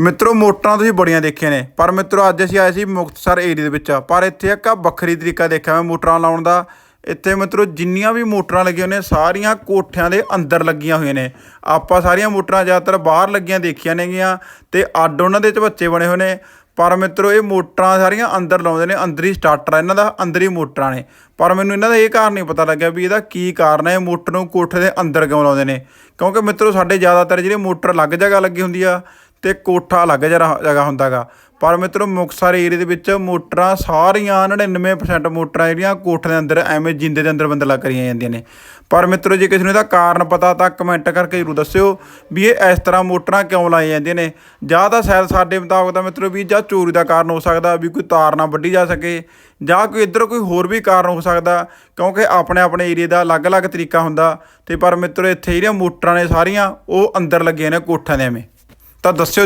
ਮਿੱਤਰੋ, ਮੋਟਰਾਂ ਤੁਸੀਂ ਬੜੀਆਂ ਦੇਖੀਆਂ ਨੇ। ਪਰ ਮਿੱਤਰੋ, ਅੱਜ ਅਸੀਂ ਆਏ ਸੀ ਮੁਕਤਸਰ ਏਰੀਆ ਦੇ ਵਿੱਚ। ਪਰ ਇੱਥੇ ਇੱਕ ਵੱਖਰੀ ਤਰੀਕਾ ਦੇਖਿਆ ਮੈਂ ਮੋਟਰਾਂ ਲਾਉਣ ਦਾ। ਇੱਥੇ ਮਿੱਤਰੋ, ਜਿੰਨੀਆਂ ਵੀ ਮੋਟਰਾਂ ਲੱਗੀਆਂ ਨੇ, ਸਾਰੀਆਂ ਕੋਠਿਆਂ ਦੇ ਅੰਦਰ ਲੱਗੀਆਂ ਹੋਈਆਂ ਨੇ। ਆਪਾਂ ਸਾਰੀਆਂ ਮੋਟਰਾਂ ਜ਼ਿਆਦਾਤਰ ਬਾਹਰ ਲੱਗੀਆਂ ਦੇਖੀਆਂ ਨੇਗੀਆਂ ਤੇ ਅੱਡ ਉਹਨਾਂ ਦੇ ਬੱਚੇ ਬਣੇ ਹੋਏ ਨੇ। ਪਰ ਮਿੱਤਰੋ, ਇਹ ਮੋਟਰਾਂ ਸਾਰੀਆਂ ਅੰਦਰ ਲਾਉਂਦੇ ਨੇ, ਅੰਦਰ ਹੀ ਸਟਾਰਟਰ ਇਹਨਾਂ ਦਾ ਅੰਦਰ ਹੀ ਮੋਟਰਾਂ ਨੇ। ਪਰ ਮੈਨੂੰ ਇਹਨਾਂ ਦਾ ਇਹ ਕਾਰਨ ਨਹੀਂ ਪਤਾ ਲੱਗਿਆ ਵੀ ਇਹਦਾ ਕੀ ਕਾਰਨ ਹੈ। ਇਹ ਮੋਟਰ ਨੂੰ ਕੋਠੇ ਦੇ ਅੰਦਰ ਕਿਉਂ ਲਾਉਂਦੇ ਨੇ? ਕਿਉਂਕਿ ਮਿੱਤਰੋ, ਸਾਡੇ ਜ਼ਿਆਦਾਤਰ ਜਿਹੜੇ ਮੋਟਰ ਅਲੱਗ ਜਗ੍ਹਾ ਲੱਗੀ ਹੁੰਦੀ ਆ ਤੇ ਕੋਠਾ ਅਲੱਗ ਜਰਾ- ਜਗ੍ਹਾ ਹੁੰਦਾਗਾ। ਪਰ ਮਿੱਤਰੋ, ਮੁਕਤਸਰ ਏਰੀਆ ਦੇ ਵਿੱਚ ਮੋਟਰਾਂ ਸਾਰੀਆਂ 99% ਮੋਟਰਾਂ ਜਿਹੜੀਆਂ ਕੋਠੇ ਦੇ ਅੰਦਰ ਐਵੇਂ ਜਿੰਦੇ ਦੇ ਅੰਦਰ ਬੰਦ ਲੱਗ ਕਰੀਆਂ ਜਾਂਦੀਆਂ ਨੇ। ਪਰ ਮਿੱਤਰੋ, ਜੇ ਕਿਸੇ ਨੂੰ ਇਹਦਾ ਕਾਰਨ ਪਤਾ ਤਾਂ ਕਮੈਂਟ ਕਰਕੇ ਜ਼ਰੂਰ ਦੱਸਿਓ ਵੀ ਇਹ ਇਸ ਤਰ੍ਹਾਂ ਮੋਟਰਾਂ ਕਿਉਂ ਲਾਈਆਂ ਜਾਂਦੀਆਂ ਨੇ। ਜਾਂ ਤਾਂ ਸ਼ਾਇਦ ਸਾਡੇ ਮੁਤਾਬਕ ਤਾਂ ਮਿੱਤਰੋ ਵੀ ਜਾਂ ਚੋਰੀ ਦਾ ਕਾਰਨ ਹੋ ਸਕਦਾ ਵੀ ਕੋਈ ਤਾਰ ਨਾ ਵੱਢੀ ਜਾ ਸਕੇ ਜਾਂ ਕੋਈ ਇੱਧਰ ਕੋਈ ਹੋਰ ਵੀ ਕਾਰਨ ਹੋ ਸਕਦਾ, ਕਿਉਂਕਿ ਆਪਣੇ ਆਪਣੇ ਏਰੀਆ ਦਾ ਅਲੱਗ-ਅਲੱਗ ਤਰੀਕਾ ਹੁੰਦਾ। ਤੇ ਪਰ ਮਿੱਤਰੋ, ਇੱਥੇ ਜਿਹੜੀਆਂ ਮੋਟਰਾਂ ਨੇ ਸਾਰੀਆਂ, ਉਹ ਅੰਦਰ ਲੱਗੀਆਂ ਨੇ ਕੋਠਿਆਂ ਦੇ ਐਵੇਂ। ਤਾਂ ਦੱਸਿਓ